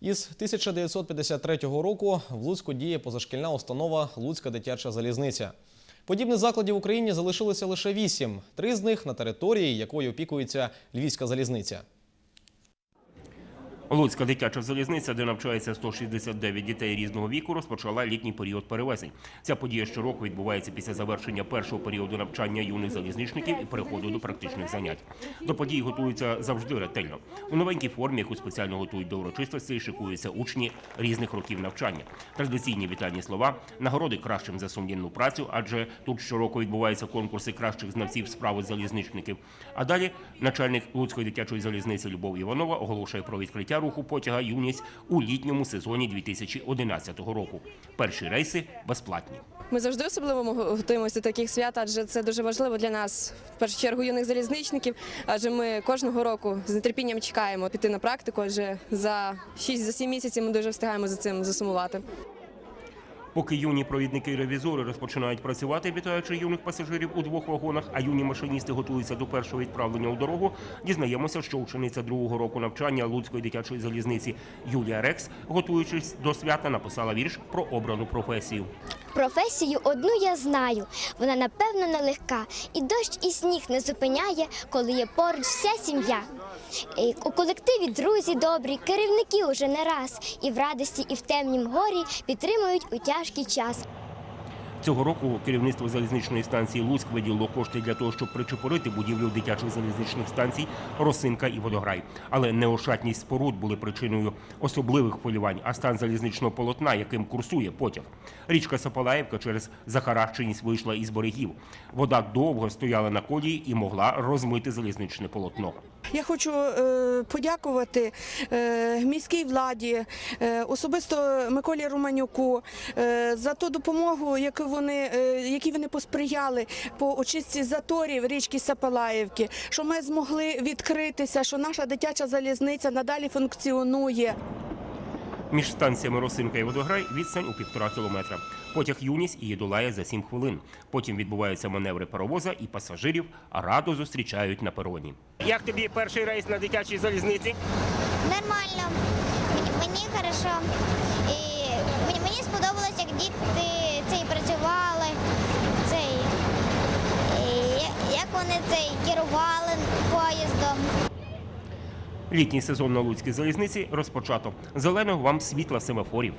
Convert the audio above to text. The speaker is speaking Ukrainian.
Із 1953 року в Луцьку діє позашкільна установа Луцька дитяча залізниця. Подібних закладів в Україні залишилося лише вісім. Три з них на території, якою опікується Львівська залізниця. Луцька дитяча залізниця, де навчається 169 дітей різного віку, розпочала літній період перевезень. Ця подія щороку відбувається після завершення першого періоду навчання юних залізничників і переходу до практичних занять. До подій готуються завжди ретельно. У новенькій формі, яку спеціально готують до урочистостей, шикуються учні різних років навчання. Традиційні вітальні слова, нагороди кращим за сумлінну працю, адже тут щороку відбуваються конкурси кращих знавців справи залізничників. А далі начальник Луцької дитячої залізниці Любов Іванова оголошує про відкриття руху потяга юність у літньому сезоні 2011 року. Перші рейси безплатні. Ми завжди особливо готуємося до таких свят, адже це дуже важливо для нас, в першу чергу, юних залізничників. Адже ми кожного року з нетерпінням чекаємо піти на практику. Адже за 6-7 місяців ми дуже встигаємо за цим засумувати. Поки юні провідники і ревізори розпочинають працювати, вітаючи юних пасажирів у двох вагонах, а юні машиністи готуються до першого відправлення у дорогу, дізнаємося, що учениця другого року навчання Луцької дитячої залізниці Юлія Рекс, готуючись до свята, написала вірш про обрану професію. Професію одну я знаю, вона напевно нелегка, і дощ, і сніг не зупиняє, коли є поруч вся сім'я. У колективі друзі добрі, керівники уже не раз, і в радості, і в темнім горі підтримують у тяжкий час. Цього року керівництво залізничної станції Луцьк виділило кошти для того, щоб причепорити будівлю дитячих залізничних станцій Росинка і Водограй. Але неошатність споруд були причиною особливих хвилювань, а стан залізничного полотна, яким курсує потяг. Річка Сапалаївка через захаращеність вийшла із берегів. Вода довго стояла на колії і могла розмити залізничне полотно. Я хочу е, подякувати е, міській владі, е, особисто Миколі Романюку за ту допомогу, яку вони, е, які вони посприяли по очистці заторів річки Сапалаївки, що ми змогли відкритися, що наша дитяча залізниця надалі функціонує. Між станціями Росинка і Водограй відстань у півтора кілометра. Потяг юність її долає за сім хвилин. Потім відбуваються маневри паровоза і пасажирів радо зустрічають на пероні. Як тобі перший рейс на дитячій залізниці? Нормально, мені, хорошо. І вони цей керували поїздом. Літній сезон на Луцькій залізниці розпочато. Зеленого вам світла семафорів.